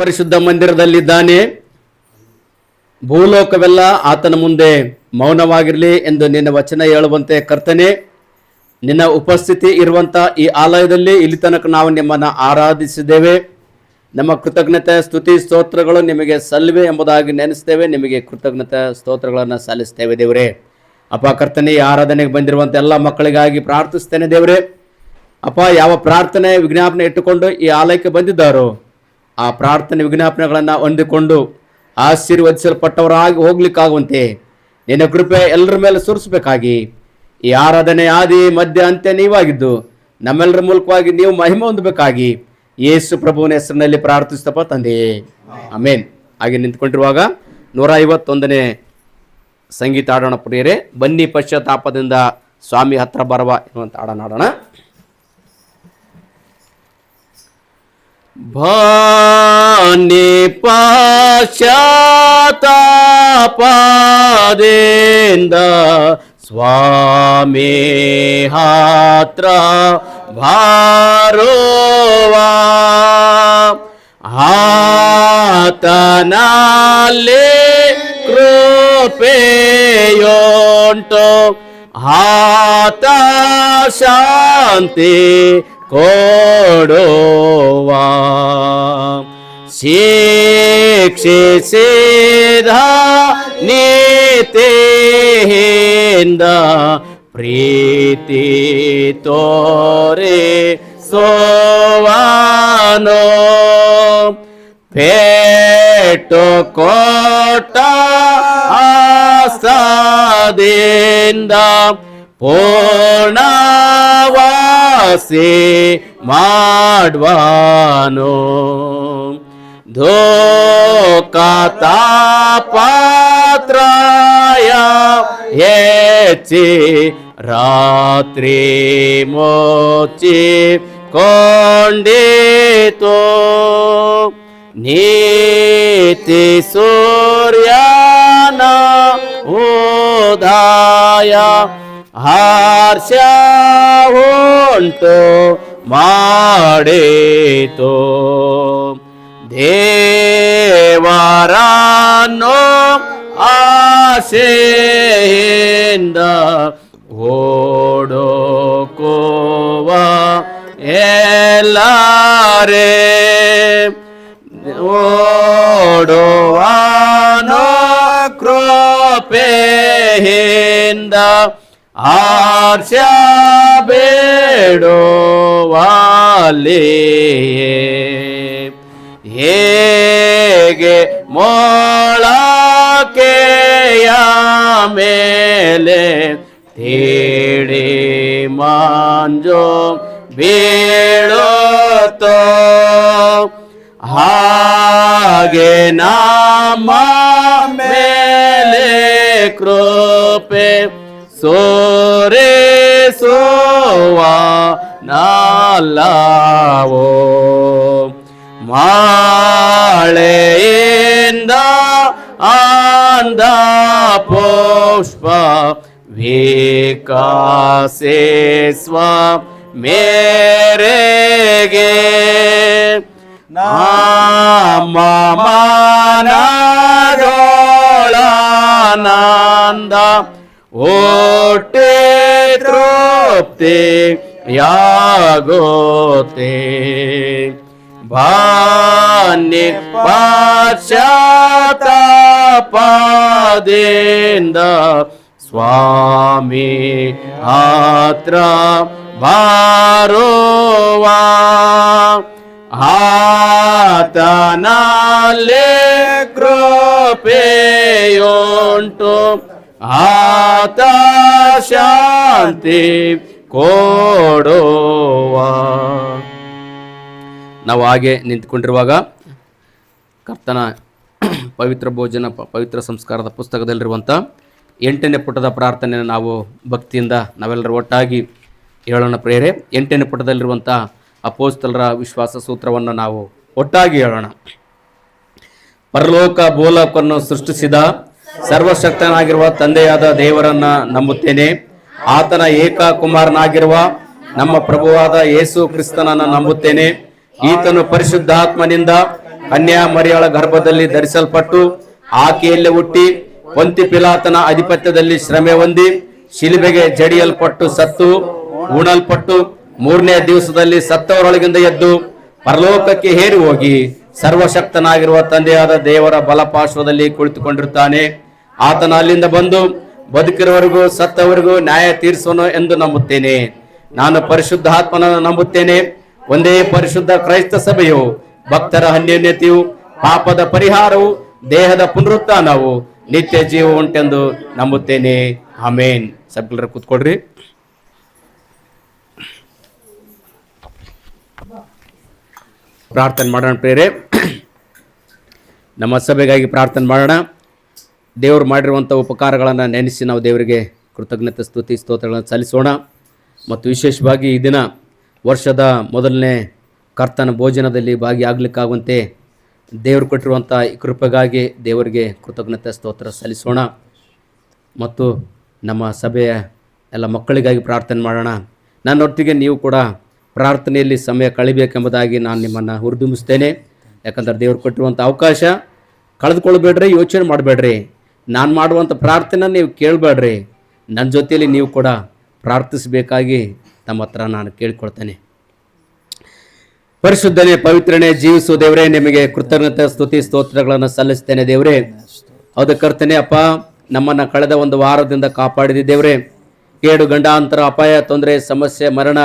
ಪರಿಶುದ್ಧ ಮಂದಿರದಲ್ಲಿದ್ದಾನೆ. ಭೂಲೋಕವೆಲ್ಲ ಆತನ ಮುಂದೆ ಮೌನವಾಗಿರಲಿ ಎಂದು ನಿನ್ನ ವಚನ ಹೇಳುವಂತೆ ಕರ್ತನೆ, ನಿನ್ನ ಉಪಸ್ಥಿತಿ ಇರುವಂಥ ಈ ಆಲಯದಲ್ಲಿ ಇಲ್ಲಿ ತನಕ ನಾವು ನಿಮ್ಮನ್ನು ಆರಾಧಿಸಿದ್ದೇವೆ. ನಮ್ಮ ಕೃತಜ್ಞತೆ, ಸ್ತುತಿ, ಸ್ತೋತ್ರಗಳು ನಿಮಗೆ ಸಲ್ಲಿವೆ ಎಂಬುದಾಗಿ ನೆನೆಸ್ತೇವೆ. ನಿಮಗೆ ಕೃತಜ್ಞತೆ, ಸ್ತೋತ್ರಗಳನ್ನು ಸಲ್ಲಿಸ್ತೇವೆ ದೇವರೇ. ಅಪ್ಪ ಕರ್ತನೆ, ಈ ಆರಾಧನೆಗೆ ಬಂದಿರುವಂಥ ಎಲ್ಲ ಮಕ್ಕಳಿಗಾಗಿ ಪ್ರಾರ್ಥಿಸ್ತೇನೆ ದೇವರೇ. ಅಪ್ಪ, ಯಾವ ಪ್ರಾರ್ಥನೆ ವಿಜ್ಞಾಪನೆ ಇಟ್ಟುಕೊಂಡು ಈ ಆಲಯಕ್ಕೆ ಬಂದಿದ್ದಾರೋ? ಆ ಪ್ರಾರ್ಥನೆ ವಿಜ್ಞಾಪನೆಗಳನ್ನು ಹೊಂದಿಕೊಂಡು ಆಶೀರ್ವದಿಸಲ್ಪಟ್ಟವರಾಗಿ ಹೋಗ್ಲಿಕ್ಕಾಗುವಂತೆ ನಿನ್ನ ಕೃಪೆ ಎಲ್ಲರ ಮೇಲೆ ಸುರಿಸಬೇಕಾಗಿ ಈ ಆರಾಧನೆ ಆದಿ, ಮಧ್ಯ, ಅಂತ್ಯ ನೀವಾಗಿದ್ದು ನಮ್ಮೆಲ್ಲರ ಮೂಲಕವಾಗಿ ನೀವು ಮಹಿಮೆ ಹೊಂದಬೇಕಾಗಿ ಯೇಸು ಪ್ರಭುವಿನ ಹೆಸರಿನಲ್ಲಿ ಪ್ರಾರ್ಥಿಸ್ತಪ್ಪ ತಂದೆಯೇ ಆಮೇನ್. ಹಾಗೆ ನಿಂತ್ಕೊಂಡಿರುವಾಗ ನೂರ ಐವತ್ತೊಂದನೇ ಸಂಗೀತ ಆಡೋಣ ಪ್ರಿಯರೇ. ಬನ್ನಿ ಪಶ್ಚಾತ್ತಾಪದಿಂದ ಸ್ವಾಮಿ ಹತ್ರ ಬರವ ಎನ್ನುವಂತ ಆಡೋಣ ಆಡೋಣ ಭಾನಿ ಪಶ್ಚಾತ್ತಾಪದಿಂದ ಸ್ವಾಮಿ ಹತ್ರ ಭಾರುವ. ಆತನಲ್ಲಿ ಕೃಪೆಯೋಂಟು. ಆತ ಶಾಂತಿ ಕೊಡುವ. ಶಿಕ್ಷಿಸಿದ ನೀತಿಯಿಂದ ಪ್ರೀತಿ ತೋರೆ ಸೋವಾನೋ. ಪೇಟು ಕೋಟ ಆಸದಿಂದ ಪೂರ್ಣವಾಸಿ ಮಾಡ್ವಾನು ಧೋಕತಾಪಾತ್ರಾಯ ಹೆಚ್ಚಿ ರಾತ್ರಿ ಮೋಚಿ ಕೊಂಡಿತೋ ನೀತಿ ಸೂರ್ಯನ ಉದಯ ಹರ್ಷ ಉಂಟು ಮಾಡಿತು. ದೇವರನ್ನು ಆಸೆಯಿಂದ ಓಡೋಕೋವ ಎಲ್ಲರೇ ಓಡುವಾನೋ ಕೃಪೆಯಿಂದ ಆರ್ಷ ಬೇಡುವಲ್ಲಿಯೇ ಹೇಗೆ ಮೊಳಕೆಯ ಮೇಲೆ ತೇಡಿ ಮಾಂಜೋ ಬೀಳುತ್ತೋ ಹಾಗೆ ನಮ್ಮ ಮೇಲೆ ಕೃಪೆ ಸೋರೆಸುವ ನಾಲವೋ ಮಾಳೆಯಿಂದ ಆಂದ ಪುಷ್ಪ ವಿಕಾಸಿಸ್ವ ಮೇರೆಗೆ. ನಮ್ಮ ಮನದೋಳಾನಂದ ओटे तृप्ते यागोते। भान्ये पाश्चातापादेन्द स्वामी हात्र भारो वा। आतनाले क्रोपेन् ಆತ ಶಾಂತಿ ಕೋಡುವ. ನಾವು ಹಾಗೆ ನಿಂತ್ಕೊಂಡಿರುವಾಗ ಕರ್ತನ ಪವಿತ್ರ ಭೋಜನ ಪವಿತ್ರ ಸಂಸ್ಕಾರದ ಪುಸ್ತಕದಲ್ಲಿರುವಂಥ ಎಂಟನೇ ಪುಟದ ಪ್ರಾರ್ಥನೆಯನ್ನು ನಾವು ಭಕ್ತಿಯಿಂದ ನಾವೆಲ್ಲರೂ ಒಟ್ಟಾಗಿ ಹೇಳೋಣ ಪ್ರೇರೆ ಎಂಟನೇ ಪುಟದಲ್ಲಿರುವಂಥ ಅಪೋಸ್ತಲರ ವಿಶ್ವಾಸ ಸೂತ್ರವನ್ನು ನಾವು ಒಟ್ಟಾಗಿ ಹೇಳೋಣ. ಪರಲೋಕ ಭೂಲೋಕವನ್ನು ಸೃಷ್ಟಿಸಿದ ಸರ್ವಶಕ್ತನಾಗಿರುವ ತಂದೆಯಾದ ದೇವರನ್ನ ನಂಬುತ್ತೇನೆ. ಆತನ ಏಕ ಕುಮಾರನಾಗಿರುವ ನಮ್ಮ ಪ್ರಭುವಾದ ಯೇಸು ಕ್ರಿಸ್ತನನ್ನ ನಂಬುತ್ತೇನೆ. ಈತನು ಪರಿಶುದ್ಧಾತ್ಮನಿಂದ ಕನ್ಯಾ ಮರಿಯಳ ಗರ್ಭದಲ್ಲಿ ಧರಿಸಲ್ಪಟ್ಟು ಆಕೆಯಲ್ಲಿ ಹುಟ್ಟಿ ಪಂತಿ ಪಿಲಾತನ ಅಧಿಪತ್ಯದಲ್ಲಿ ಶ್ರಮೆ ಹೊಂದಿ ಶಿಲುಬೆಗೆ ಜಡಿಯಲ್ಪಟ್ಟು ಸತ್ತು ಉಣಲ್ಪಟ್ಟು ಮೂರನೇ ದಿವಸದಲ್ಲಿ ಸತ್ತವರೊಳಗಿಂದ ಎದ್ದು ಪರಲೋಕಕ್ಕೆ ಹೇರಿ ಹೋಗಿ ಸರ್ವಶಕ್ತನಾಗಿರುವ ತಂದೆಯಾದ ದೇವರ ಬಲಪಾರ್ಶ್ವದಲ್ಲಿ ಕುಳಿತುಕೊಂಡಿರುತ್ತಾನೆ. ಆತನ ಅಲ್ಲಿಂದ ಬಂದು ಬದುಕಿರುವವರೆಗೂ ಸತ್ತವರಿಗೂ ನ್ಯಾಯ ತೀರಿಸೋನು ಎಂದು ನಂಬುತ್ತೇನೆ. ನಾನು ಪರಿಶುದ್ಧ ಆತ್ಮನನ್ನು ನಂಬುತ್ತೇನೆ. ಒಂದೇ ಪರಿಶುದ್ಧ ಕ್ರೈಸ್ತ ಸಭೆಯು ಭಕ್ತರ ಅನ್ಯೋನ್ಯತೆಯು, ಪಾಪದ ಪರಿಹಾರವು, ದೇಹದ ಪುನರುತ್ಥಾನವು ನಿತ್ಯ ಜೀವ ಉಂಟೆಂದು ನಂಬುತ್ತೇನೆ. ಆಮೇನ್. ಸಬ್ಲರ ಕೂತ್ಕೊಡ್ರಿ ಪ್ರಾರ್ಥನೆ ಮಾಡೋಣ ಪ್ರೇರೆ ನಮ್ಮ ಸಭೆಗಾಗಿ ಪ್ರಾರ್ಥನೆ ಮಾಡೋಣ. ದೇವರು ಮಾಡಿರುವಂಥ ಉಪಕಾರಗಳನ್ನು ನೆನೆಸಿ ನಾವು ದೇವರಿಗೆ ಕೃತಜ್ಞತೆ, ಸ್ತುತಿ, ಸ್ತೋತ್ರಗಳನ್ನು ಸಲ್ಲಿಸೋಣ. ಮತ್ತು ವಿಶೇಷವಾಗಿ ಈ ದಿನ ವರ್ಷದ ಮೊದಲನೇ ಕರ್ತನ ಭೋಜನದಲ್ಲಿ ಭಾಗಿಯಾಗಲಿಕ್ಕಾಗುವಂತೆ ದೇವರು ಕೊಟ್ಟಿರುವಂಥ ಕೃಪೆಗಾಗಿ ದೇವರಿಗೆ ಕೃತಜ್ಞತೆ, ಸ್ತೋತ್ರ ಸಲ್ಲಿಸೋಣ. ಮತ್ತು ನಮ್ಮ ಸಭೆಯ ಎಲ್ಲ ಮಕ್ಕಳಿಗಾಗಿ ಪ್ರಾರ್ಥನೆ ಮಾಡೋಣ. ನನ್ನೊಟ್ಟಿಗೆ ನೀವು ಕೂಡ ಪ್ರಾರ್ಥನೆಯಲ್ಲಿ ಸಮಯ ಕಳಿಬೇಕೆಂಬುದಾಗಿ ನಾನು ನಿಮ್ಮನ್ನು ಹುರಿದುಂಬಿಸ್ತೇನೆ. ಯಾಕಂದರೆ ದೇವರು ಕೊಟ್ಟಿರುವಂಥ ಅವಕಾಶ ಕಳೆದುಕೊಳ್ಬೇಡ್ರಿ, ಯೋಚನೆ ಮಾಡಬೇಡ್ರಿ. ನಾನು ಮಾಡುವಂಥ ಪ್ರಾರ್ಥನೆ ನೀವು ಕೇಳಬೇಡ್ರಿ. ನನ್ನ ಜೊತೆಯಲ್ಲಿ ನೀವು ಕೂಡ ಪ್ರಾರ್ಥಿಸಬೇಕಾಗಿ ತಮ್ಮ ಹತ್ರ ನಾನು ಕೇಳಿಕೊಳ್ತೇನೆ. ಪರಿಶುದ್ಧನೇ, ಪವಿತ್ರನೇ, ಜೀವಿಸು ದೇವರೇ, ನಿಮಗೆ ಕೃತಜ್ಞತೆ, ಸ್ತುತಿ, ಸ್ತೋತ್ರಗಳನ್ನು ಸಲ್ಲಿಸ್ತೇನೆ ದೇವರೇ. ಹೌದು ಕರ್ತನೆ, ಅಪ್ಪ, ನಮ್ಮನ್ನು ಕಳೆದ ಒಂದು ವಾರದಿಂದ ಕಾಪಾಡಿದ ದೇವರೇ. ಕೇಡು, ಗಂಡಾಂತರ, ಅಪಾಯ, ತೊಂದರೆ, ಸಮಸ್ಯೆ, ಮರಣ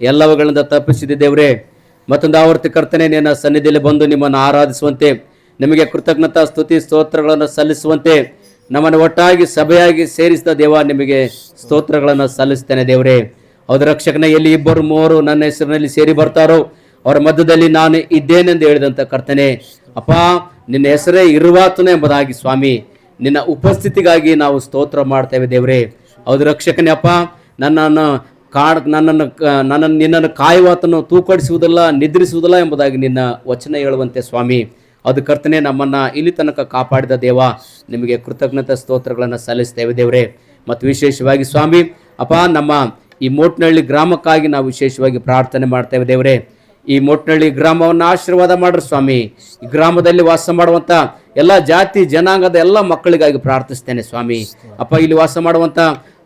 ಎಲ್ಲವುಗಳಿಂದ ತಪ್ಪಿಸಿದ ದೇವರೇ. ಮತ್ತೊಂದು ಆವರ್ತಿ ಕರ್ತನೆ, ನಿನ್ನ ಸನ್ನಿಧಿಯಲ್ಲಿ ಬಂದು ನಿಮ್ಮನ್ನು ಆರಾಧಿಸುವಂತೆ, ನಿಮಗೆ ಕೃತಜ್ಞತಾ, ಸ್ತುತಿ, ಸ್ತೋತ್ರಗಳನ್ನು ಸಲ್ಲಿಸುವಂತೆ ನಮ್ಮನ್ನು ಒಟ್ಟಾಗಿ ಸಭೆಯಾಗಿ ಸೇರಿಸಿದ ದೇವ ನಿಮಗೆ ಸ್ತೋತ್ರಗಳನ್ನು ಸಲ್ಲಿಸ್ತೇನೆ ದೇವರೇ. ಹೌದು ರಕ್ಷಕನ, ಎಲ್ಲಿ ಇಬ್ಬರು ಮೂವರು ನನ್ನ ಹೆಸರಿನಲ್ಲಿ ಸೇರಿ ಬರ್ತಾರೋ ಅವರ ಮಧ್ಯದಲ್ಲಿ ನಾನು ಇದ್ದೇನೆಂದು ಹೇಳಿದಂತ ಕರ್ತನೆ, ಅಪ್ಪ, ನಿನ್ನ ಹೆಸರೇ ಇರುವಾತನ ಎಂಬುದಾಗಿ ಸ್ವಾಮಿ, ನಿನ್ನ ಉಪಸ್ಥಿತಿಗಾಗಿ ನಾವು ಸ್ತೋತ್ರ ಮಾಡ್ತೇವೆ ದೇವರೇ. ಹೌದು ರಕ್ಷಕನೇ, ಅಪ್ಪ, ನನ್ನನ್ನು ಕಾಣ ನನ್ನನ್ನು ನನ್ನನ್ನು, ನಿನ್ನನ್ನು ಕಾಯುವಾತನ್ನು ತೂಕಡಿಸುವುದಲ್ಲ, ನಿದ್ರಿಸುವುದಿಲ್ಲ ಎಂಬುದಾಗಿ ನಿನ್ನ ವಚನ ಹೇಳುವಂತೆ ಸ್ವಾಮಿ. ಅದು ಕರ್ತನೆ ನಮ್ಮನ್ನು ಇಲ್ಲಿ ತನಕ ಕಾಪಾಡಿದ ದೇವ. ನಿಮಗೆ ಕೃತಜ್ಞತಾ ಸ್ತೋತ್ರಗಳನ್ನು ಸಲ್ಲಿಸ್ತೇವೆ ದೇವರೇ. ಮತ್ತು ವಿಶೇಷವಾಗಿ ಸ್ವಾಮಿ, ಅಪ್ಪ, ನಮ್ಮ ಈ ಮೋಟ್ನಹಳ್ಳಿ ಗ್ರಾಮಕ್ಕಾಗಿ ನಾವು ವಿಶೇಷವಾಗಿ ಪ್ರಾರ್ಥನೆ ಮಾಡ್ತೇವೆ ದೇವರೇ. ಈ ಮೋಟ್ನಹಳ್ಳಿ ಗ್ರಾಮವನ್ನು ಆಶೀರ್ವಾದ ಮಾಡ್ರಿ ಸ್ವಾಮಿ. ಈ ಗ್ರಾಮದಲ್ಲಿ ವಾಸ ಮಾಡುವಂಥ ಎಲ್ಲ ಜಾತಿ, ಜನಾಂಗದ ಎಲ್ಲ ಮಕ್ಕಳಿಗಾಗಿ ಪ್ರಾರ್ಥಿಸ್ತೇನೆ ಸ್ವಾಮಿ. ಅಪ್ಪ, ಇಲ್ಲಿ ವಾಸ ಮಾಡುವಂಥ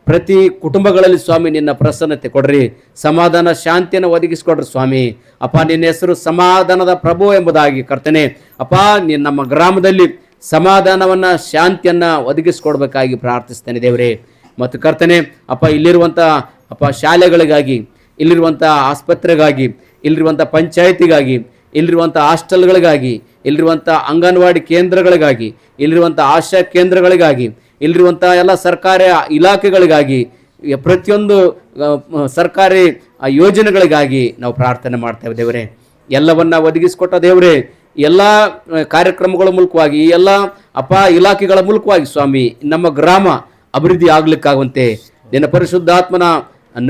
ಪ್ರತಿ ಕುಟುಂಬಗಳಲ್ಲಿ ಸ್ವಾಮಿ ನಿನ್ನ ಪ್ರಸನ್ನತೆ ಕೊಡ್ರಿ, ಸಮಾಧಾನ ಶಾಂತಿಯನ್ನು ಒದಗಿಸಿಕೊಡ್ರಿ ಸ್ವಾಮಿ. ಅಪ್ಪ, ನಿನ್ನ ಹೆಸರು ಸಮಾಧಾನದ ಪ್ರಭು ಎಂಬುದಾಗಿ ಕರ್ತನೆ. ಅಪ್ಪ ನೀನು ನಮ್ಮ ಗ್ರಾಮದಲ್ಲಿ ಸಮಾಧಾನವನ್ನು, ಶಾಂತಿಯನ್ನು ಒದಗಿಸ್ಕೊಡ್ಬೇಕಾಗಿ ಪ್ರಾರ್ಥಿಸ್ತೇನೆ ದೇವರೇ. ಮತ್ತು ಕರ್ತನೆ, ಅಪ್ಪ ಇಲ್ಲಿರುವಂಥ ಅಪ್ಪ, ಶಾಲೆಗಳಿಗಾಗಿ ಇಲ್ಲಿರುವಂಥ ಆಸ್ಪತ್ರೆಗಾಗಿ ಇಲ್ಲಿರುವಂಥ ಪಂಚಾಯತಿಗಾಗಿ ಇಲ್ಲಿರುವಂಥ ಹಾಸ್ಟೆಲ್ಗಳಿಗಾಗಿ ಇಲ್ಲಿರುವಂಥ ಅಂಗನವಾಡಿ ಕೇಂದ್ರಗಳಿಗಾಗಿ ಇಲ್ಲಿರುವಂಥ ಆಶಾ ಕೇಂದ್ರಗಳಿಗಾಗಿ ಇಲ್ಲಿರುವಂಥ ಎಲ್ಲ ಸರ್ಕಾರಿ ಇಲಾಖೆಗಳಿಗಾಗಿ ಪ್ರತಿಯೊಂದು ಸರ್ಕಾರಿ ಯೋಜನೆಗಳಿಗಾಗಿ ನಾವು ಪ್ರಾರ್ಥನೆ ಮಾಡ್ತೇವೆ ದೇವರೇ. ಎಲ್ಲವನ್ನ ಒದಗಿಸಿಕೊಟ್ಟ ದೇವರೇ, ಎಲ್ಲ ಕಾರ್ಯಕ್ರಮಗಳ ಮೂಲಕವಾಗಿ ಎಲ್ಲ ಅಪ ಇಲಾಖೆಗಳ ಮೂಲಕವಾಗಿ ಸ್ವಾಮಿ, ನಮ್ಮ ಗ್ರಾಮ ಅಭಿವೃದ್ಧಿ ಆಗ್ಲಿಕ್ಕಾಗುವಂತೆ ನಿನ್ನ ಪರಿಶುದ್ಧಾತ್ಮನ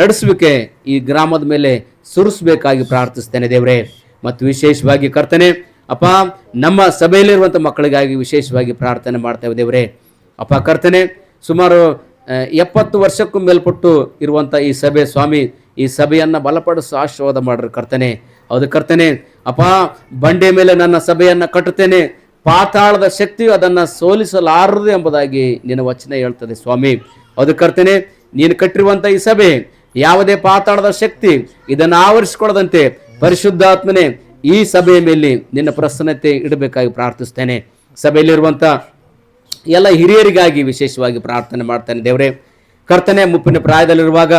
ನಡೆಸುವಿಕೆ ಈ ಗ್ರಾಮದ ಮೇಲೆ ಸುರಿಸಬೇಕಾಗಿ ಪ್ರಾರ್ಥಿಸ್ತೇನೆ ದೇವರೇ. ಮತ್ತು ವಿಶೇಷವಾಗಿ ಕರ್ತನೆ ಅಪ್ಪ ನಮ್ಮ ಸಭೆಯಲ್ಲಿರುವಂಥ ಮಕ್ಕಳಿಗಾಗಿ ವಿಶೇಷವಾಗಿ ಪ್ರಾರ್ಥನೆ ಮಾಡ್ತೇವೆ ದೇವರೇ. ಅಪ್ಪ ಕರ್ತನೆ, ಸುಮಾರು ಎಪ್ಪತ್ತು ವರ್ಷಕ್ಕೂ ಮೇಲ್ಪಟ್ಟು ಇರುವಂಥ ಈ ಸಭೆ, ಸ್ವಾಮಿ, ಈ ಸಭೆಯನ್ನು ಬಲಪಡಿಸು ಆಶೀರ್ವಾದ ಮಾಡ್ರಿ ಕರ್ತನೆ. ಅದು ಕರ್ತನೆ ಅಪ ಬಂಡೆ ಮೇಲೆ ನನ್ನ ಸಭೆಯನ್ನು ಕಟ್ಟುತ್ತೇನೆ. ಪಾತಾಳದ ಶಕ್ತಿಯು ಅದನ್ನು ಸೋಲಿಸಲಾರದು ಎಂಬುದಾಗಿ ನಿನ್ನ ವಚನ ಹೇಳ್ತದೆ ಸ್ವಾಮಿ. ಅದು ಕರ್ತನೆ, ನೀನು ಕಟ್ಟಿರುವಂಥ ಈ ಸಭೆ ಯಾವುದೇ ಪಾತಾಳದ ಶಕ್ತಿ ಇದನ್ನು ಆವರಿಸಿಕೊಳ್ಳದಂತೆ ಪರಿಶುದ್ಧಾತ್ಮನೆ ಈ ಸಭೆಯ ಮೇಲೆ ನಿನ್ನ ಪ್ರಸನ್ನತೆ ಇಡಬೇಕಾಗಿ ಪ್ರಾರ್ಥಿಸ್ತೇನೆ. ಸಭೆಯಲ್ಲಿರುವಂಥ ಎಲ್ಲ ಹಿರಿಯರಿಗಾಗಿ ವಿಶೇಷವಾಗಿ ಪ್ರಾರ್ಥನೆ ಮಾಡ್ತಾನೆ ದೇವರೇ. ಕರ್ತನೆ, ಮುಪ್ಪಿನ ಪ್ರಾಯದಲ್ಲಿರುವಾಗ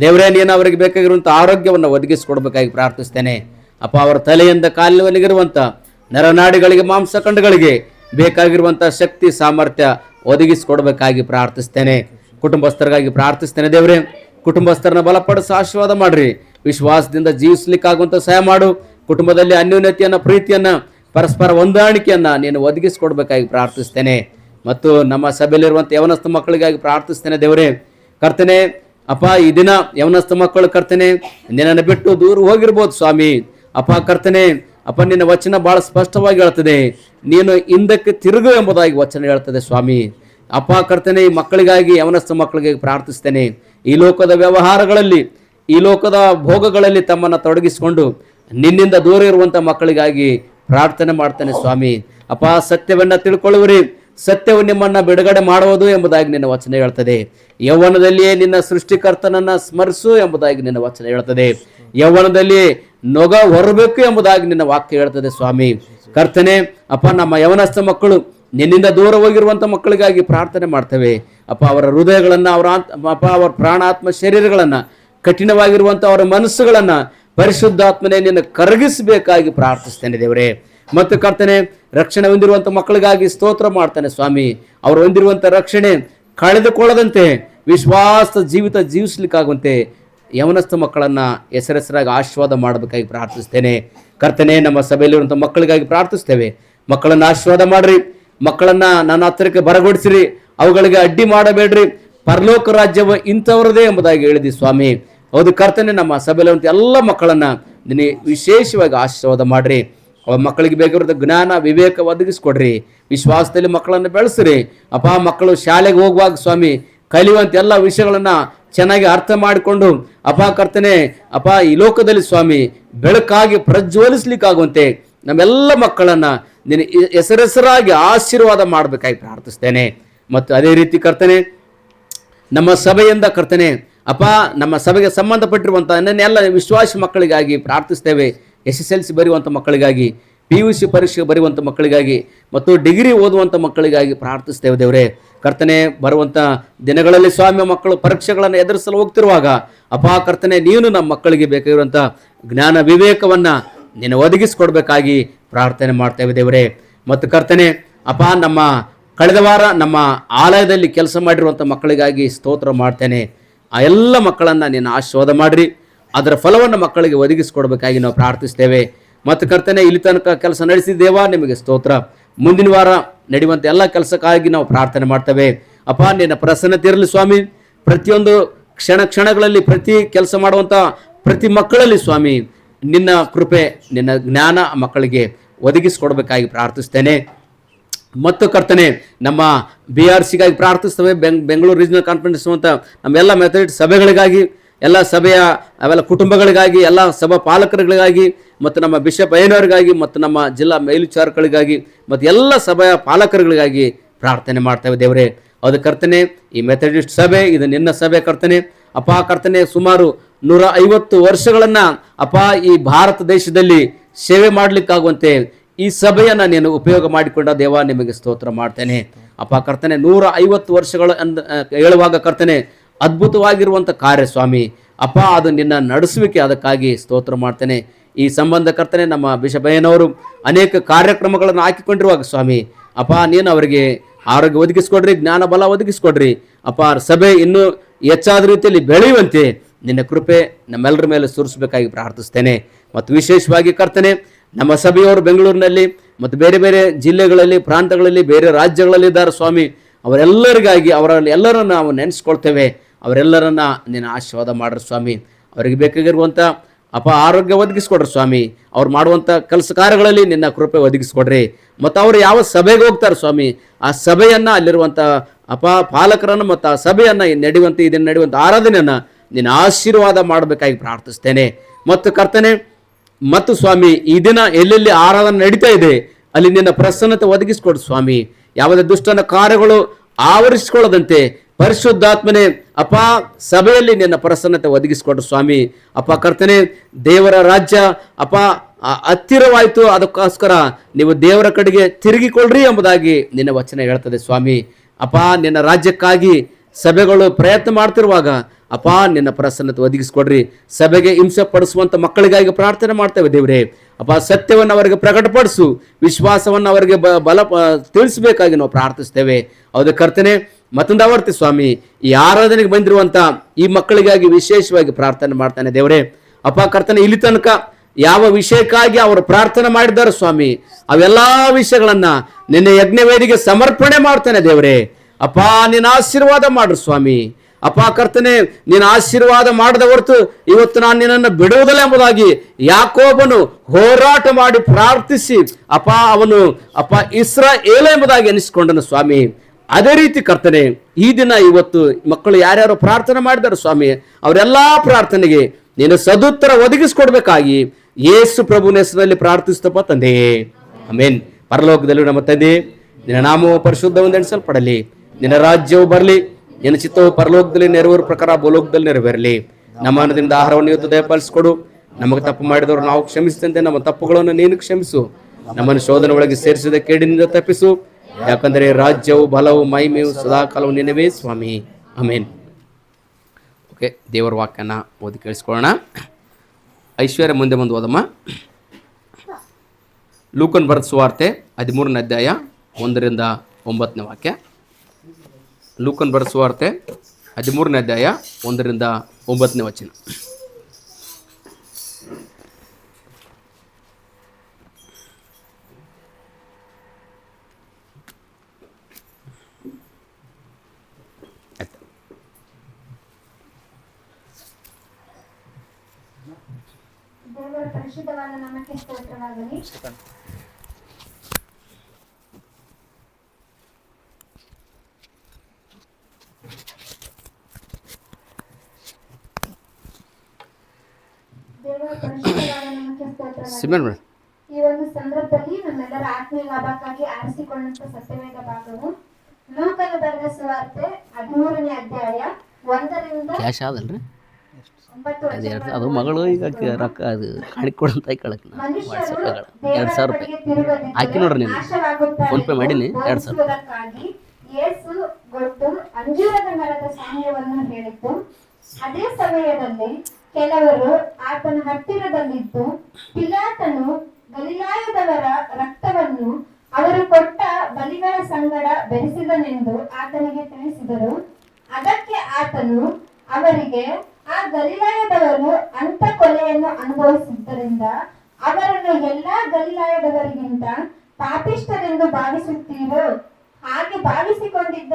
ದೇವರೇ, ನೀನು ಅವರಿಗೆ ಬೇಕಾಗಿರುವಂಥ ಆರೋಗ್ಯವನ್ನು ಒದಗಿಸಿಕೊಡ್ಬೇಕಾಗಿ ಪ್ರಾರ್ಥಿಸ್ತೇನೆ. ಅಪ್ಪ, ಅವರ ತಲೆಯಿಂದ ಕಾಲಿನವನಿಗಿರುವಂಥ ನರನಾಡಿಗಳಿಗೆ, ಮಾಂಸಖಂಡಗಳಿಗೆ ಬೇಕಾಗಿರುವಂಥ ಶಕ್ತಿ, ಸಾಮರ್ಥ್ಯ ಒದಗಿಸಿಕೊಡ್ಬೇಕಾಗಿ ಪ್ರಾರ್ಥಿಸ್ತೇನೆ. ಕುಟುಂಬಸ್ಥರಿಗಾಗಿ ಪ್ರಾರ್ಥಿಸ್ತೇನೆ ದೇವರೇ. ಕುಟುಂಬಸ್ಥರನ್ನ ಬಲಪಡಿಸಿ ಆಶೀರ್ವಾದ ಮಾಡ್ರಿ. ವಿಶ್ವಾಸದಿಂದ ಜೀವಿಸ್ಲಿಕ್ಕಾಗುವಂಥ ಸಹಾಯ ಮಾಡು. ಕುಟುಂಬದಲ್ಲಿ ಅನ್ಯೋನ್ಯತೆಯನ್ನ, ಪ್ರೀತಿಯನ್ನು, ಪರಸ್ಪರ ಹೊಂದಾಣಿಕೆಯನ್ನು ನೀನು ಒದಗಿಸಿಕೊಡ್ಬೇಕಾಗಿ ಪ್ರಾರ್ಥಿಸ್ತೇನೆ. ಮತ್ತು ನಮ್ಮ ಸಭೆಯಲ್ಲಿರುವಂಥ ಯವನಸ್ಥ ಮಕ್ಕಳಿಗಾಗಿ ಪ್ರಾರ್ಥಿಸ್ತೇನೆ ದೇವರೇ. ಕರ್ತನೆ, ಅಪ್ಪ, ಈ ದಿನ ಯವನಸ್ಥ ಮಕ್ಕಳು ಕರ್ತನೆ, ನಿನ್ನನ್ನು ಬಿಟ್ಟು ದೂರ ಹೋಗಿರ್ಬೋದು ಸ್ವಾಮಿ. ಅಪ್ಪ ಕರ್ತನೆ, ಅಪ್ಪ, ನಿನ್ನ ವಚನ ಭಾಳ ಸ್ಪಷ್ಟವಾಗಿ ಹೇಳ್ತದೆ. ನೀನು ಹಿಂದಕ್ಕೆ ತಿರುಗು ಎಂಬುದಾಗಿ ವಚನ ಹೇಳ್ತದೆ ಸ್ವಾಮಿ. ಅಪ್ಪ ಕರ್ತನೆ, ಈ ಮಕ್ಕಳಿಗಾಗಿ ಯವನಸ್ಥ ಮಕ್ಕಳಿಗಾಗಿ ಪ್ರಾರ್ಥಿಸ್ತೇನೆ. ಈ ಲೋಕದ ವ್ಯವಹಾರಗಳಲ್ಲಿ, ಈ ಲೋಕದ ಭೋಗಗಳಲ್ಲಿ ತಮ್ಮನ್ನು ತೊಡಗಿಸಿಕೊಂಡು ನಿನ್ನಿಂದ ದೂರ ಇರುವಂಥ ಮಕ್ಕಳಿಗಾಗಿ ಪ್ರಾರ್ಥನೆ ಮಾಡ್ತೇನೆ ಸ್ವಾಮಿ. ಅಪ್ಪ, ಸತ್ಯವನ್ನು ತಿಳ್ಕೊಳ್ಳುವರಿ. ಸತ್ಯವು ನಿಮ್ಮನ್ನ ಬಿಡುಗಡೆ ಮಾಡುವುದು ಎಂಬುದಾಗಿ ನಿನ್ನ ವಚನ ಹೇಳ್ತದೆ. ಯೌವನದಲ್ಲಿಯೇ ನಿನ್ನ ಸೃಷ್ಟಿಕರ್ತನನ್ನ ಸ್ಮರಿಸು ಎಂಬುದಾಗಿ ನಿನ್ನ ವಚನ ಹೇಳ್ತದೆ. ಯೌವನದಲ್ಲಿ ನೊಗ ಹೊರಬೇಕು ಎಂಬುದಾಗಿ ನಿನ್ನ ವಾಕ್ಯ ಹೇಳ್ತದೆ ಸ್ವಾಮಿ. ಕರ್ತನೆ, ಅಪ್ಪ, ನಮ್ಮ ಯವನಸ್ಥ ಮಕ್ಕಳು ನಿನ್ನಿಂದ ದೂರ ಹೋಗಿರುವಂತ ಮಕ್ಕಳಿಗಾಗಿ ಪ್ರಾರ್ಥನೆ ಮಾಡ್ತೇವೆ. ಅಪ್ಪ, ಅವರ ಹೃದಯಗಳನ್ನ, ಅವರ ಅಪ್ಪ, ಅವರ ಪ್ರಾಣಾತ್ಮ ಶರೀರಗಳನ್ನ ಕಠಿಣವಾಗಿರುವಂತ ಅವರ ಮನಸ್ಸುಗಳನ್ನ ಪರಿಶುದ್ಧಾತ್ಮನೆ ನಿನ್ನ ಕರಗಿಸಬೇಕಾಗಿ ಪ್ರಾರ್ಥಿಸ್ತೇನೆ ದೇವರೇ. ಮತ್ತು ಕರ್ತನೆ ರಕ್ಷಣೆ ಹೊಂದಿರುವಂಥ ಮಕ್ಕಳಿಗಾಗಿ ಸ್ತೋತ್ರ ಮಾಡ್ತಾನೆ ಸ್ವಾಮಿ. ಅವರು ಹೊಂದಿರುವಂಥ ರಕ್ಷಣೆ ಕಳೆದುಕೊಳ್ಳದಂತೆ, ವಿಶ್ವಾಸ ಜೀವಿತ ಜೀವಿಸ್ಲಿಕ್ಕಾಗುವಂತೆ ಯವನಸ್ಥ ಮಕ್ಕಳನ್ನು ಹೆಸರೆಸರಾಗಿ ಆಶೀರ್ವಾದ ಮಾಡಬೇಕಾಗಿ ಪ್ರಾರ್ಥಿಸ್ತೇನೆ. ಕರ್ತನೆ, ನಮ್ಮ ಸಭೆಯಲ್ಲಿರುವಂಥ ಮಕ್ಕಳಿಗಾಗಿ ಪ್ರಾರ್ಥಿಸ್ತೇವೆ. ಮಕ್ಕಳನ್ನು ಆಶೀರ್ವಾದ ಮಾಡಿರಿ. ಮಕ್ಕಳನ್ನು ನನ್ನ ಹತ್ತಿರಕ್ಕೆ ಬರಗೊಡಿಸಿರಿ. ಅವುಗಳಿಗೆ ಅಡ್ಡಿ ಮಾಡಬೇಡ್ರಿ. ಪರಲೋಕ ರಾಜ್ಯವ ಇಂಥವರದೇ ಎಂಬುದಾಗಿ ಹೇಳಿದಿ ಸ್ವಾಮಿ. ಹೌದು ಕರ್ತನೆ, ನಮ್ಮ ಸಭೆಯಲ್ಲಿರುವಂಥ ಎಲ್ಲ ಮಕ್ಕಳನ್ನು ನಿನಗೆ ವಿಶೇಷವಾಗಿ ಆಶೀರ್ವಾದ ಮಾಡ್ರಿ. ಅವ ಮಕ್ಕಳಿಗೆ ಬೇಕಾಗಿರೋದು ಜ್ಞಾನ, ವಿವೇಕ ಒದಗಿಸ್ಕೊಡ್ರಿ. ವಿಶ್ವಾಸದಲ್ಲಿ ಮಕ್ಕಳನ್ನು ಬೆಳೆಸ್ರಿ. ಅಪ್ಪ, ಮಕ್ಕಳು ಶಾಲೆಗೆ ಹೋಗುವಾಗ ಸ್ವಾಮಿ ಕಲಿಯುವಂತ ಎಲ್ಲ ವಿಷಯಗಳನ್ನ ಚೆನ್ನಾಗಿ ಅರ್ಥ ಮಾಡಿಕೊಂಡು ಅಪ ಕರ್ತನೆ ಅಪ ಈ ಲೋಕದಲ್ಲಿ ಸ್ವಾಮಿ, ಬೆಳಕಾಗಿ ಪ್ರಜ್ವಲಿಸ್ಲಿಕ್ಕಾಗುವಂತೆ ನಮ್ಮೆಲ್ಲ ಮಕ್ಕಳನ್ನ ನಿನ್ನ ಹೆಸರೆಸರಾಗಿ ಆಶೀರ್ವಾದ ಮಾಡಬೇಕಾಗಿ ಪ್ರಾರ್ಥಿಸ್ತೇನೆ. ಮತ್ತು ಅದೇ ರೀತಿ ಕರ್ತನೆ, ನಮ್ಮ ಸಭೆಯಿಂದ ಕರ್ತನೆ, ಅಪ್ಪ, ನಮ್ಮ ಸಭೆಗೆ ಸಂಬಂಧಪಟ್ಟಿರುವಂಥ ನನ್ನೆಲ್ಲ ವಿಶ್ವಾಸ ಮಕ್ಕಳಿಗಾಗಿ ಪ್ರಾರ್ಥಿಸ್ತೇವೆ. ಎಸ್ ಎಸ್ ಎಲ್ ಸಿ ಬರೆಯುವಂಥ ಮಕ್ಕಳಿಗಾಗಿ, ಪಿ ಯು ಸಿ ಪರೀಕ್ಷೆ ಬರೆಯುವಂಥ ಮಕ್ಕಳಿಗಾಗಿ ಮತ್ತು ಡಿಗ್ರಿ ಓದುವಂಥ ಮಕ್ಕಳಿಗಾಗಿ ಪ್ರಾರ್ಥಿಸ್ತೇವೆ ದೇವರೇ. ಕರ್ತನೆ, ಬರುವಂಥ ದಿನಗಳಲ್ಲಿ ಸ್ವಾಮಿ ಮಕ್ಕಳು ಪರೀಕ್ಷೆಗಳನ್ನು ಎದುರಿಸಲು ಹೋಗ್ತಿರುವಾಗ ಅಪಾ ಕರ್ತನೆ, ನೀನು ನಮ್ಮ ಮಕ್ಕಳಿಗೆ ಬೇಕಾಗಿರುವಂಥ ಜ್ಞಾನ ವಿವೇಕವನ್ನು ನೀನು ಒದಗಿಸ್ಕೊಡ್ಬೇಕಾಗಿ ಪ್ರಾರ್ಥನೆ ಮಾಡ್ತೇವೆ ದೇವರೇ. ಮತ್ತು ಕರ್ತನೆ ಅಪ ನಮ್ಮ ಕಳೆದ ವಾರ ನಮ್ಮ ಆಲಯದಲ್ಲಿ ಕೆಲಸ ಮಾಡಿರುವಂಥ ಮಕ್ಕಳಿಗಾಗಿ ಸ್ತೋತ್ರ ಮಾಡ್ತೇನೆ. ಆ ಎಲ್ಲ ಮಕ್ಕಳನ್ನು ನೀನು ಆಶೀರ್ವಾದ ಮಾಡಿರಿ. ಅದರ ಫಲವನ್ನು ಮಕ್ಕಳಿಗೆ ಒದಗಿಸಿಕೊಡ್ಬೇಕಾಗಿ ನಾವು ಪ್ರಾರ್ಥಿಸ್ತೇವೆ. ಮತ್ತು ಕರ್ತನೆ, ಇಲ್ಲಿ ತನಕ ಕೆಲಸ ನಡೆಸಿದ್ದೇವಾ ನಿಮಗೆ ಸ್ತೋತ್ರ. ಮುಂದಿನ ವಾರ ನಡೆಯುವಂಥ ಎಲ್ಲ ಕೆಲಸಕ್ಕಾಗಿ ನಾವು ಪ್ರಾರ್ಥನೆ ಮಾಡ್ತೇವೆ. ಅಪ್ಪ, ನಿನ್ನ ಪ್ರಸನ್ನತೆ ಇರಲಿ ಸ್ವಾಮಿ. ಪ್ರತಿಯೊಂದು ಕ್ಷಣ ಕ್ಷಣಗಳಲ್ಲಿ ಪ್ರತಿ ಕೆಲಸ ಮಾಡುವಂಥ ಪ್ರತಿ ಮಕ್ಕಳಲ್ಲಿ ಸ್ವಾಮಿ, ನಿನ್ನ ಕೃಪೆ, ನಿನ್ನ ಜ್ಞಾನ ಮಕ್ಕಳಿಗೆ ಒದಗಿಸಿಕೊಡ್ಬೇಕಾಗಿ ಪ್ರಾರ್ಥಿಸ್ತೇನೆ. ಮತ್ತು ಕರ್ತನೆ, ನಮ್ಮ ಬಿ ಆರ್ ಸಿಗಾಗಿ ಪ್ರಾರ್ಥಿಸ್ತೇವೆ. ಬೆಂಗ್, ಬೆಂಗಳೂರು ರೀಜನಲ್ ಕಾನ್ಫರೆನ್ಸ್ ಅಂತ ನಮ್ಮೆಲ್ಲ ಮೆಥಡ್ ಸಭೆಗಳಿಗಾಗಿ. ಎಲ್ಲ ಸಭೆಯ, ಅವೆಲ್ಲ ಕುಟುಂಬಗಳಿಗಾಗಿ, ಎಲ್ಲ ಸಭಾ ಪಾಲಕರುಗಳಿಗಾಗಿ, ಮತ್ತು ನಮ್ಮ ಬಿಷಪ್ ಅಯ್ಯನವರಿಗಾಗಿ, ಮತ್ತು ನಮ್ಮ ಜಿಲ್ಲಾ ಮೇಲ್ವಿಚಾರಕರಿಗಾಗಿ ಮತ್ತು ಎಲ್ಲ ಸಭೆಯ ಪಾಲಕರುಗಳಿಗಾಗಿ ಪ್ರಾರ್ಥನೆ ಮಾಡ್ತೇವೆ ದೇವರೇ. ಅದು ಕರ್ತನೆ, ಈ ಮೆಥಡಿಸ್ಟ್ ಸಭೆ, ಇದು ನಿನ್ನ ಸಭೆ ಕರ್ತನೆ. ಅಪ ಕರ್ತನೆ, ಸುಮಾರು ನೂರ ಐವತ್ತು ವರ್ಷಗಳನ್ನು ಅಪ್ಪ ಈ ಭಾರತ ದೇಶದಲ್ಲಿ ಸೇವೆ ಮಾಡಲಿಕ್ಕಾಗುವಂತೆ ಈ ಸಭೆಯನ್ನು ನೀನು ಉಪಯೋಗ ಮಾಡಿಕೊಂಡ ದೇವ, ನಿಮಗೆ ಸ್ತೋತ್ರ ಮಾಡ್ತೇನೆ. ಅಪ್ಪ ಕರ್ತನೆ ನೂರ ಐವತ್ತು ವರ್ಷಗಳ ಅಂದ ಹೇಳುವಾಗ ಕರ್ತನೆ ಅದ್ಭುತವಾಗಿರುವಂಥ ಕಾರ್ಯ ಸ್ವಾಮಿ. ಅಪ್ಪ, ಅದು ನಿನ್ನ ನಡೆಸುವಿಕೆ. ಅದಕ್ಕಾಗಿ ಸ್ತೋತ್ರ ಮಾಡ್ತೇನೆ. ಈ ಸಂಬಂಧ ಕರ್ತನೆ ನಮ್ಮ ಬಿಷಬಯ್ಯನವರು ಅನೇಕ ಕಾರ್ಯಕ್ರಮಗಳನ್ನು ಹಾಕಿಕೊಂಡಿರುವಾಗ ಸ್ವಾಮಿ, ಅಪ್ಪ, ನೀನು ಅವರಿಗೆ ಆರೋಗ್ಯ ಒದಗಿಸ್ಕೊಡ್ರಿ, ಜ್ಞಾನ ಬಲ ಒದಗಿಸ್ಕೊಡ್ರಿ. ಅಪ್ಪ, ಸಭೆ ಇನ್ನೂ ಹೆಚ್ಚಾದ ರೀತಿಯಲ್ಲಿ ಬೆಳೆಯುವಂತೆ ನಿನ್ನ ಕೃಪೆ ನಮ್ಮೆಲ್ಲರ ಮೇಲೆ ಸುರಿಸಬೇಕಾಗಿ ಪ್ರಾರ್ಥಿಸ್ತೇನೆ. ಮತ್ತು ವಿಶೇಷವಾಗಿ ಕರ್ತನೆ, ನಮ್ಮ ಸಭೆಯವರು ಬೆಂಗಳೂರಿನಲ್ಲಿ ಮತ್ತು ಬೇರೆ ಬೇರೆ ಜಿಲ್ಲೆಗಳಲ್ಲಿ, ಪ್ರಾಂತಗಳಲ್ಲಿ, ಬೇರೆ ರಾಜ್ಯಗಳಲ್ಲಿ ಇದ್ದಾರೆ ಸ್ವಾಮಿ. ಅವರೆಲ್ಲರಿಗಾಗಿ, ಅವರಲ್ಲಿ ಎಲ್ಲರನ್ನು ನಾವು ನೆನೆಸ್ಕೊಳ್ತೇವೆ. ಅವರೆಲ್ಲರನ್ನ ನೀನು ಆಶೀರ್ವಾದ ಮಾಡ್ರಿ ಸ್ವಾಮಿ. ಅವರಿಗೆ ಬೇಕಾಗಿರುವಂಥ ಅಪ ಆರೋಗ್ಯ ಒದಗಿಸ್ಕೊಡ್ರಿ ಸ್ವಾಮಿ. ಅವ್ರು ಮಾಡುವಂಥ ಕೆಲಸ ಕಾರ್ಯಗಳಲ್ಲಿ ನಿನ್ನ ಕೃಪೆ ಒದಗಿಸ್ಕೊಡ್ರಿ. ಮತ್ತು ಅವರು ಯಾವ ಸಭೆಗೆ ಹೋಗ್ತಾರೆ ಸ್ವಾಮಿ, ಆ ಸಭೆಯನ್ನು ಅಲ್ಲಿರುವಂಥ ಅಪ ಪಾಲಕರನ್ನು ಮತ್ತು ಆ ಸಭೆಯನ್ನು ನಡೆಯುವಂಥ ಇದನ್ನು ನಡೆಯುವಂಥ ಆರಾಧನೆಯನ್ನು ನೀನು ಆಶೀರ್ವಾದ ಮಾಡಬೇಕಾಗಿ ಪ್ರಾರ್ಥಿಸ್ತೇನೆ. ಮತ್ತು ಕರ್ತನೆ, ಮತ್ತು ಸ್ವಾಮಿ, ಈ ದಿನ ಎಲ್ಲೆಲ್ಲಿ ಆರಾಧನೆ ನಡೀತಾ ಇದೆ, ಅಲ್ಲಿ ನಿನ್ನ ಪ್ರಸನ್ನತೆ ಒದಗಿಸ್ಕೊಡು ಸ್ವಾಮಿ. ಯಾವುದೇ ದುಷ್ಟನ ಕಾರ್ಯಗಳು ಆವರಿಸಿಕೊಳ್ಳದಂತೆ ಪರಿಶುದ್ಧಾತ್ಮನೆ ಅಪ ಸಭೆಯಲ್ಲಿ ನಿನ್ನ ಪ್ರಸನ್ನತೆ ಒದಗಿಸಿಕೊಟ್ಟು ಸ್ವಾಮಿ. ಅಪ ಕರ್ತನೆ, ದೇವರ ರಾಜ್ಯ ಅಪ ಹತ್ತಿರವಾಯಿತು. ಅದಕ್ಕೋಸ್ಕರ ನೀವು ದೇವರ ಕಡೆಗೆ ತಿರುಗಿಕೊಳ್ಳ್ರಿ ಎಂಬುದಾಗಿ ನಿನ್ನ ವಚನ ಹೇಳ್ತದೆ ಸ್ವಾಮಿ. ಅಪ ನಿನ್ನ ರಾಜ್ಯಕ್ಕಾಗಿ ಸಭೆಗಳು ಪ್ರಯತ್ನ ಮಾಡ್ತಿರುವಾಗ, ಅಪ್ಪ, ನಿನ್ನ ಪ್ರಸನ್ನತೆ ಒದಗಿಸ್ಕೊಡ್ರಿ. ಸಭೆಗೆ ಹಿಂಸೆ ಪಡಿಸುವಂಥ ಮಕ್ಕಳಿಗಾಗಿ ಪ್ರಾರ್ಥನೆ ಮಾಡ್ತೇವೆ ದೇವರೇ. ಅಪ್ಪ, ಸತ್ಯವನ್ನು ಅವರಿಗೆ ಪ್ರಕಟಪಡಿಸು. ವಿಶ್ವಾಸವನ್ನು ಅವರಿಗೆ ಬಲ ತಿಳಿಸ್ಬೇಕಾಗಿ ನಾವು ಪ್ರಾರ್ಥಿಸ್ತೇವೆ. ಅದಕ್ಕೆ ಕರ್ತನೆ ಮತ್ತೊಂದು ಆವರ್ತಿ ಸ್ವಾಮಿ, ಈ ಆರಾಧನೆಗೆ ಬಂದಿರುವಂತ ಈ ಮಕ್ಕಳಿಗಾಗಿ ವಿಶೇಷವಾಗಿ ಪ್ರಾರ್ಥನೆ ಮಾಡ್ತಾನೆ ದೇವರೇ. ಅಪ್ಪ ಕರ್ತನೆ, ಇಲ್ಲಿ ತನಕ ಯಾವ ವಿಷಯಕ್ಕಾಗಿ ಅವರು ಪ್ರಾರ್ಥನೆ ಮಾಡಿದ್ದಾರೆ ಸ್ವಾಮಿ, ಅವೆಲ್ಲಾ ವಿಷಯಗಳನ್ನ ನಿನ್ನೆ ಯಜ್ಞವೇದಿಗೆ ಸಮರ್ಪಣೆ ಮಾಡ್ತಾನೆ ದೇವರೇ. ಅಪ್ಪ, ನಿನ್ನ ಆಶೀರ್ವಾದ ಮಾಡ್ರಿ ಸ್ವಾಮಿ. ಅಪ್ಪ ಕರ್ತನೆ, ನಿನ್ನ ಆಶೀರ್ವಾದ ಮಾಡದ ಹೊರತು ಇವತ್ತು ನಾನು ನಿನ್ನನ್ನು ಬಿಡುವುದಿಲ್ಲ ಎಂಬುದಾಗಿ ಯಾಕೋಬನು ಹೋರಾಟ ಮಾಡಿ ಪ್ರಾರ್ಥಿಸಿ, ಅಪ್ಪ, ಅವನು, ಅಪ್ಪ ಇಸ್ರಾ ಏಲ ಎಂಬುದಾಗಿ ಎನಿಸಿಕೊಂಡನು ಸ್ವಾಮಿ. ಅದೇ ರೀತಿ ಕರ್ತನೆ, ಈ ದಿನ ಇವತ್ತು ಮಕ್ಕಳು ಯಾರ್ಯಾರು ಪ್ರಾರ್ಥನೆ ಮಾಡಿದಾರೆ ಸ್ವಾಮಿ ಅವರೆಲ್ಲ ಪ್ರಾರ್ಥನೆಗೆ ನೀನು ಸದುತ್ತರ ಒದಗಿಸ್ಕೊಡ್ಬೇಕಾಗಿ ಯೇಸು ಪ್ರಭುನ ಹೆಸರಲ್ಲಿ ಪ್ರಾರ್ಥಿಸ್ತಪ್ಪ ತಂದೆಯೇ ಆಮೇನ್. ಪರಲೋಕದಲ್ಲಿ ನಮ್ಮ ತಂದೆ, ನಿನ್ನ ನಾಮವು ಪರಿಶುದ್ಧವೆಂದು ಎಣಿಸಲ್ಪಡಲಿ. ನಿನ್ನ ರಾಜ್ಯವು ಬರಲಿ, ನಿನ್ನ ಚಿತ್ತವು ಪರಲೋಕದಲ್ಲಿ ನೆರವೇರ ಪ್ರಕಾರ ಭೂಲೋಕದಲ್ಲಿ ನೆರವೇರಲಿ. ನಮ್ಮ ಅನ್ನದಿಂದ ಆಹಾರವನ್ನು ಇವತ್ತು ದಯಪಾಲಿಸಿಕೊಡು. ನಮಗೆ ತಪ್ಪು ಮಾಡಿದವರು ನಾವು ಕ್ಷಮಿಸಿದಂತೆ, ನಮ್ಮ ತಪ್ಪುಗಳನ್ನು ನೀನು ಕ್ಷಮಿಸು. ನಮ್ಮನ್ನು ಶೋಧನೆ ಒಳಗೆ ಸೇರಿಸಿದ ಕೇಡಿನಿಂದ ತಪ್ಪಿಸು. ಯಾಕಂದರೆ ರಾಜ್ಯವು ಬಲವು ಮೈಮೇವು ಸದಾಕಾಲವು ನಿನವೇ ಸ್ವಾಮಿ. ಅಮೇನ್ ಓಕೆ, ದೇವರ ವಾಕ್ಯನ ಓದಿ ಕೇಳಿಸ್ಕೊಳ್ಳೋಣ. ಐಶ್ವರ್ಯ ಮುಂದೆ ಬಂದು ಓದಮ್ಮ. ಲೂಕನ್ ಬರೆದ ಸುವಾರ್ತೆ, ಹದಿಮೂರನೇ ಅಧ್ಯಾಯ, ಒಂದರಿಂದ ಒಂಬತ್ತನೇ ವಾಕ್ಯ. ಲೂಕನ್ ಬರೆದ ಸುವಾರ್ತೆ, ಹದಿಮೂರನೇ ಅಧ್ಯಾಯ, ಒಂದರಿಂದ ಒಂಬತ್ತನೇ ವಚನ. ದೇವರ ಪರಿಶುದ್ಧವಾದ ನಾಮಕ್ಕೆ ಸ್ತೋತ್ರವಾಗಲಿ ದೇವರ ಪರಿಶುದ್ಧವಾದ ನಾಮಕ್ಕೆ ಸ್ತೋತ್ರವಾಗಲಿ ಸಿಮೆಂಟ್ ಮೇಡಮ್ ಈ ಒಂದು ಸಂದರ್ಭದಲ್ಲಿ ನಮ್ಮೆಲ್ಲರ ಆತ್ಮೀಯ ಲಾಭಕ್ಕಾಗಿ ಆರಿಸಿಕೊಂಡಂತ ಸತ್ಯವೇದ ಭಾಗವು ಲೂಕನ ಬರೆದ ಸುವಾರ್ತೆ ಹದಿಮೂರನೇ ಅಧ್ಯಾಯ ಒಂದರಿಂದ ಕ್ಯಾಶ್ ಆದಲ್ರಿ ಒಂಬತ್ತು ಅದು ಎರಡು ಅದು ಮಗಳು ಈಗ ರೊಕ್ಕ ಅದು ಕಾಣಿಕೆ ಕೊಡಂತ ಕೇಳಕ್ಕೆ ನಾನು ವಾಟ್ಸಪ್ದಾಗ ಎರಡು ಸಾವಿರ ರೂಪಾಯಿ. ಹಾಕಿ ನೋಡ್ರಿ ನೀನು ನಾಶವಾಗುತ್ತಾರೆ. ಫೋನ್ ಪೇ ಮಾಡೀನಿ, ಎರಡು ಸಾವಿರ. ಯೇಸು ಗೊತ್ತು ಅಂಜೂರದ ಮರದ ಸಾಮ್ಯವನ್ನು ಹೇಳಿದ್ದು ಅದೇ ಸಮಯದಲ್ಲಿ ಕೆಲವರು ಆತನ ಹತ್ತಿರದಲ್ಲಿದ್ದು ಪಿಲಾತನು ಗಲಿಲಾಯದವರ ರಕ್ತವನ್ನು ಅವರು ಕೊಟ್ಟ ಬಲಿಗಳ ಸಂಗಡ ಬೆರೆಸಿದನೆಂದು ಆತನಿಗೆ ತಿಳಿಸಿದರು. ಅದಕ್ಕೆ ಆತನು ಅವರಿಗೆ ಆ ಅಂತ ಕೊಲೆಯನ್ನು ಅನುಭವಿಸಿದ್ದರಿಂದ ಅವರನ್ನು ಎಲ್ಲಾ ಗಲಿಲಾಯದವರಿಗಿಂತ ಪಾಪಿಷ್ಠರೆಂದು ಭಾವಿಸುತ್ತೀರೋ ಹಾಗೆ ಭಾವಿಸಿಕೊಂಡಿದ್ದ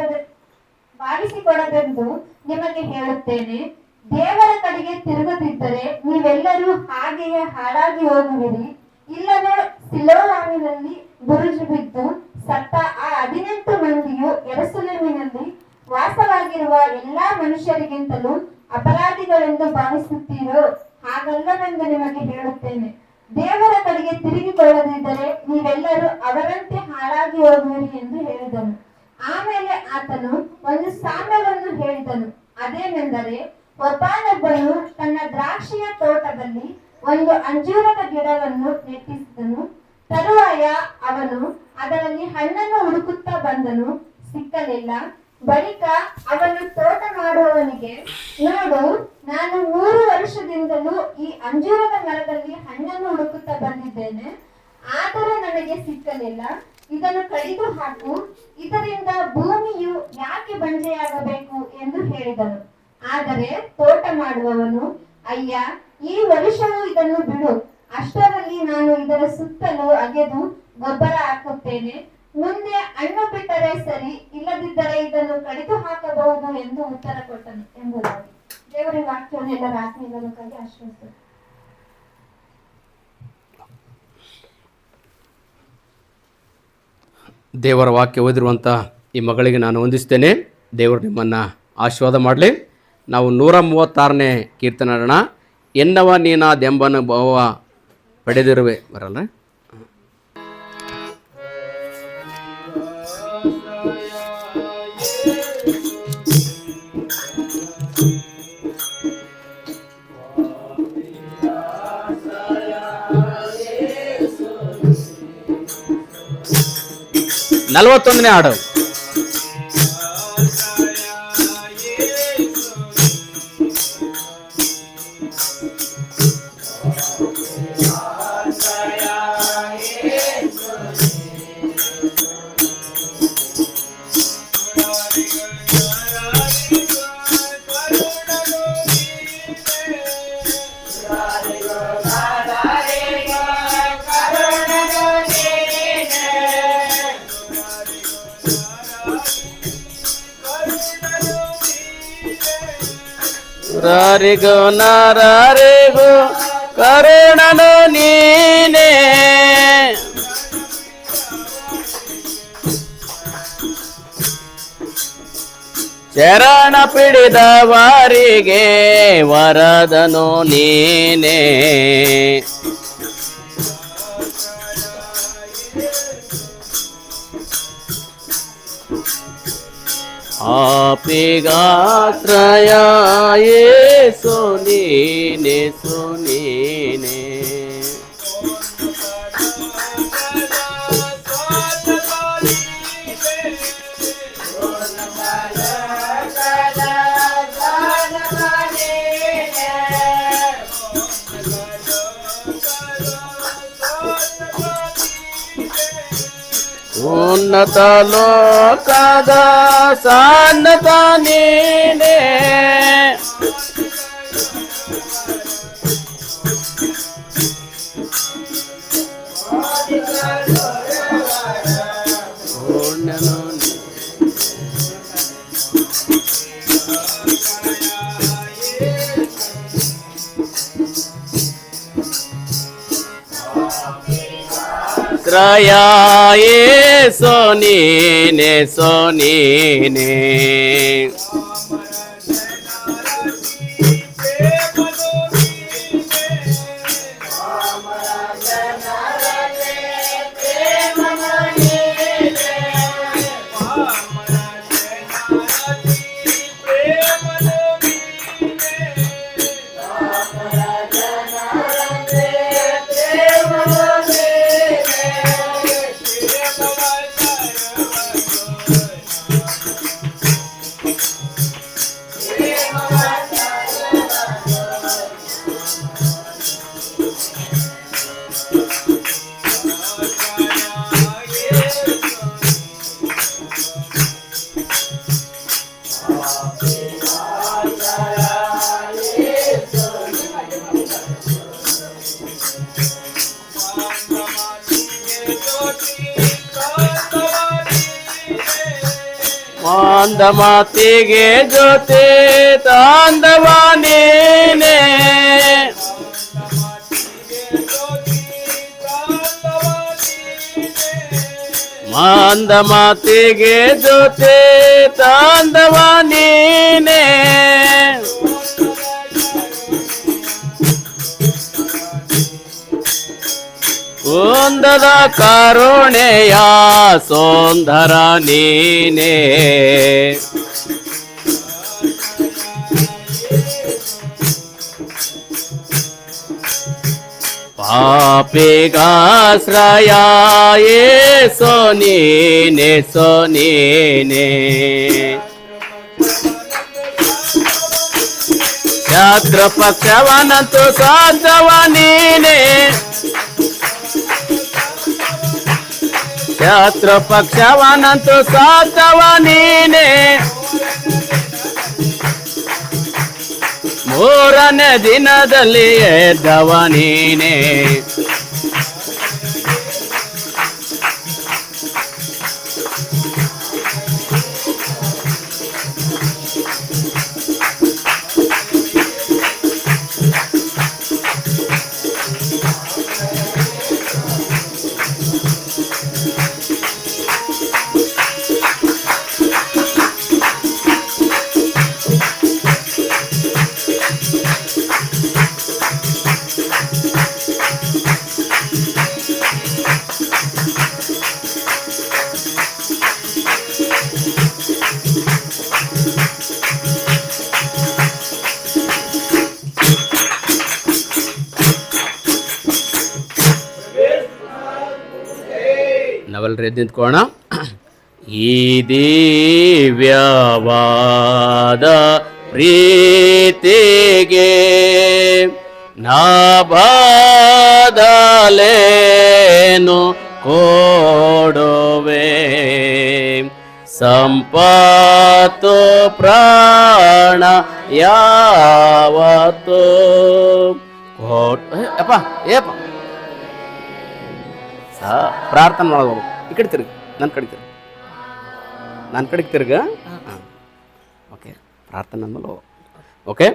ಭಾವಿಸಿಕೊಡದೆಂದು ನಿಮಗೆ ಹೇಳುತ್ತೇನೆ. ದೇವರ ಕಡೆಗೆ ತಿರುಗದಿದ್ದರೆ ನೀವೆಲ್ಲರೂ ಹಾಗೆಯೇ ಹಾಳಾಗಿ ಹೋಗುವಿರಿ. ಇಲ್ಲವೇ ಸಿಲೋರಾಮಿನಲ್ಲಿ ಬುರುಜು ಬಿದ್ದು ಸತ್ತ ಆ ಹದಿನೆಂಟು ಮಂದಿಯು ಎರಸುಲೆಮಿನಲ್ಲಿ ವಾಸವಾಗಿರುವ ಎಲ್ಲಾ ಮನುಷ್ಯರಿಗಿಂತಲೂ ಅಪರಾಧಿಗಳೆಂದು ಭಾವಿಸುತ್ತೀರೋ? ಹಾಗಲ್ಲವೆಂದು ನಿಮಗೆ ಹೇಳುತ್ತೇನೆ. ದೇವರ ಕಡೆಗೆ ತಿರುಗಿಕೊಳ್ಳದಿದ್ದರೆ ನೀವೆಲ್ಲರೂ ಅವರಂತೆ ಹಾಳಾಗಿ ಹೋಗುವಿರಿ ಎಂದು ಹೇಳಿದನು. ಆಮೇಲೆ ಆತನು ಒಂದು ಸಾಮ್ಯವನ್ನು ಹೇಳಿದನು. ಅದೇನೆಂದರೆ, ಒಬ್ಬನೊಬ್ಬನು ತನ್ನ ದ್ರಾಕ್ಷಿಯ ತೋಟದಲ್ಲಿ ಒಂದು ಅಂಜೂರದ ಗಿಡವನ್ನು ನೆಟ್ಟಿಸಿದನು. ತರುವಾಯ ಅವನು ಅದರಲ್ಲಿ ಹಣ್ಣನ್ನು ಹುಡುಕುತ್ತಾ ಬಂದನು. ಸಿಕ್ಕಲಿಲ್ಲ. ಬಳಿಕ ಅವನು ತೋಟ ಮಾಡುವವನಿಗೆ ನೋಡು, ನಾನು ಮೂರು ವರ್ಷದಿಂದಲೂ ಈ ಅಂಜೂರದ ಮರದಲ್ಲಿ ಹಣ್ಣನ್ನು ಹುಡುಕುತ್ತಾ ಬಂದಿದ್ದೇನೆ. ಆದರೂ ನನಗೆ ಸಿಕ್ಕಲಿಲ್ಲ. ಇದನ್ನು ಕಡಿದು ಹಾಕು. ಇದರಿಂದ ಭೂಮಿಯು ಯಾಕೆ ಬಂಜೆಯಾಗಬೇಕು ಎಂದು ಹೇಳಿದನು. ಆದರೆ ತೋಟ ಮಾಡುವವನು ಅಯ್ಯ, ಈ ವರ್ಷವೂ ಇದನ್ನು ಬಿಡು. ಅಷ್ಟರಲ್ಲಿ ನಾನು ಇದರ ಸುತ್ತಲೂ ಅಗೆದು ಗೊಬ್ಬರ ಹಾಕುತ್ತೇನೆ. ಮುಂದೆ ಹಣ್ಣು ಬಿಟ್ಟರೆ ಸರಿ ಇಲ್ಲದಿದ್ದರೆ ಇದನ್ನು ಕಡಿದು ಹಾಕಬಹುದು ಎಂದು ಉತ್ತರ ಕೊಟ್ಟನು ಎಂಬುದಾಗಿ. ದೇವರ ವಾಕ್ಯವನ್ನು ಎಲ್ಲರ ಆತ್ಮೀಯಗಳಿಗಾಗಿ ಆಶ್ರಯಿಸಿದರು ದೇವರ ವಾಕ್ಯ ಓದಿರುವಂಥ ಈ ಮಗಳಿಗೆ ನಾನು ವಂದಿಸ್ತೇನೆ. ದೇವರು ನಿಮ್ಮನ್ನು ಆಶೀರ್ವಾದ ಮಾಡಲಿ. ನಾವು ನೂರ ಮೂವತ್ತಾರನೇ ಕೀರ್ತನಾಡೋಣ ಎನ್ನವ ಎನ್ನವ ನೀನಾದೆಂಬನ ಭಾವ ಪಡೆದಿರುವೆ. ಬರಲ್ಲ. నలభై తొమ్మిది ఆడవు. ರಾರಿಗೋ ನಾರಿಗೋ ಕರುಣನು ನೀನೇ. ಪಿಡಿದ ವಾರಿಗೆ ವರದನು ನೀನೇ. ಆಪಿಗಾಶ್ರಯ ಯೇಸು ನೀನೆ ಸುನೀನೆ ಉನ್ನತ ಲೋಕದ ಸನ್ನತ ನೀನೆ ತ್ರಯಾಯೇ ಸೋನೀನೆ ಸೋನೀನೆ ಮಾಂದ ಮಾತಿಗೆ ಜೊತೆ ತಾಂದವ ನೀನೆ. ಮಾಂದ ಮಾತಿಗೆ ಜೊತೆ ತಾಂದವ ನೀನೆ. ಕುಂದದ ಕರುಣೆಯ ಸೋಂದರ ನೀನೆ. ಪಾಪಿಗಾಶ್ರಯ ಸೋನೀನೆ ಸೋನೀನೆ ಶತ್ರು ಪಕ್ಷವನಂತು ಸಾಧವ ಶತ್ರು ಪಕ್ಷವನಂತು ಸಾಧವ ನೀನೆ. ಮೂರನೇ ದಿನದಲ್ಲಿ ಎದ್ದವ ನೀನೆ. ನಾವೆಲ್ಲರೂ ಎದ್ದು ನಿಂತ್ಕೋಣ ಈ ದಿವ್ಯವಾದ ಪ್ರೀತಿಗೆ ನಾಭಾದಲೇನು ಕೊಡುವೆ? ಸಂಪತ್ತು ಪ್ರಾಣ ಯಾವತ್ತು ಕೋಟ್ ಏಪ ಏಪ್ಪ ಪ್ರಾರ್ಥನೆ ಮಾಡೋದು. ಈ ಕಡೆ ತಿರುಗಿ ನನ್ನ ಕಡೆ ತಿರುಗಿ. ನನ್ನ ಕಡೆಗೆ ತಿರುಗ. ಹಾಂ. ಓಕೆ ಪ್ರಾರ್ಥನೆ ಅಂದ್ಮೇಲೆ ಓಕೆ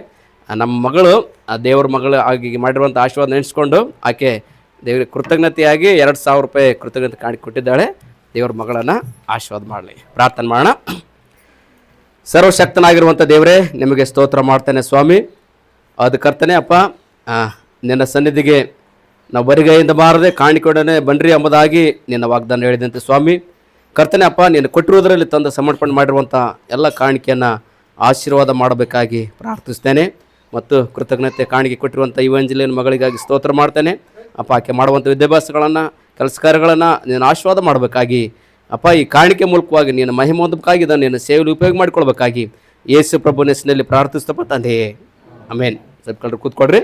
ನಮ್ಮ ಮಗಳು ಆ ದೇವ್ರ ಮಗಳು ಆಗಿ ಮಾಡಿರುವಂಥ ಆಶೀರ್ವಾದ ನೆನೆಸ್ಕೊಂಡು ಆಕೆ ದೇವರಿಗೆ ಕೃತಜ್ಞತೆಯಾಗಿ ಎರಡು ಸಾವಿರ ರೂಪಾಯಿ ಕೃತಜ್ಞತೆ ಕಾಣಿ ಕೊಟ್ಟಿದ್ದಾಳೆ. ದೇವ್ರ ಮಗಳನ್ನು ಆಶೀರ್ವಾದ ಮಾಡಲಿ. ಪ್ರಾರ್ಥನೆ ಮಾಡೋಣ. ಸರ್ವಶಕ್ತನಾಗಿರುವಂಥ ದೇವರೇ ನಿಮಗೆ ಸ್ತೋತ್ರ ಮಾಡ್ತಾನೆ ಸ್ವಾಮಿ. ಅದು ಕರ್ತನೆ ಅಪ್ಪ ನಿನ್ನ ಸನ್ನಿಧಿಗೆ ನಾವು ಬರಿಗೈಯಿಂದ ಬಾರದೆ ಕಾಣಿಕೊಡನೆ ಬನ್ರಿ ಎಂಬುದಾಗಿ ನಿನ್ನ ವಾಗ್ದಾನ ಹೇಳಿದಂತೆ ಸ್ವಾಮಿ. ಕರ್ತನೆ ಅಪ್ಪ, ನೀನು ಕೊಟ್ಟಿರುವುದರಲ್ಲಿ ತಂದು ಸಮರ್ಪಣೆ ಮಾಡಿರುವಂಥ ಎಲ್ಲ ಕಾಣಿಕೆಯನ್ನು ಆಶೀರ್ವಾದ ಮಾಡಬೇಕಾಗಿ ಪ್ರಾರ್ಥಿಸ್ತೇನೆ ಮತ್ತು ಕೃತಜ್ಞತೆ ಕಾಣಿಕೆ ಕೊಟ್ಟಿರುವಂಥ ಯುವಂಜಲಿಯನ್ ಮಗಳಿಗಾಗಿ ಸ್ತೋತ್ರ ಮಾಡ್ತೇನೆ. ಅಪ್ಪ, ಆಕೆ ಮಾಡುವಂಥ ವಿದ್ಯಾಭ್ಯಾಸಗಳನ್ನು ಕೆಲಸ ಕಾರ್ಯಗಳನ್ನು ನೀನು ಆಶೀರ್ವಾದ ಮಾಡಬೇಕಾಗಿ, ಅಪ್ಪ, ಈ ಕಾಣಿಕೆ ಮೂಲಕವಾಗಿ ನೀನು ಮಹಿಮೋದಕ್ಕಾಗಿ ಇದನ್ನು ನೀನು ಸೇವೆಯಲ್ಲಿ ಉಪಯೋಗ ಮಾಡಿಕೊಳ್ಬೇಕಾಗಿ ಯೇಸು ಪ್ರಭು ಹೆಸರಿನಲ್ಲಿ ಪ್ರಾರ್ಥಿಸ್ತಪ್ಪ ತಂದೆಯೇ. ಆಮೇನ್. ಸ್ವಲ್ಪ ಕಲ್ರು ಕೂತ್ಕೊಡ್ರಿ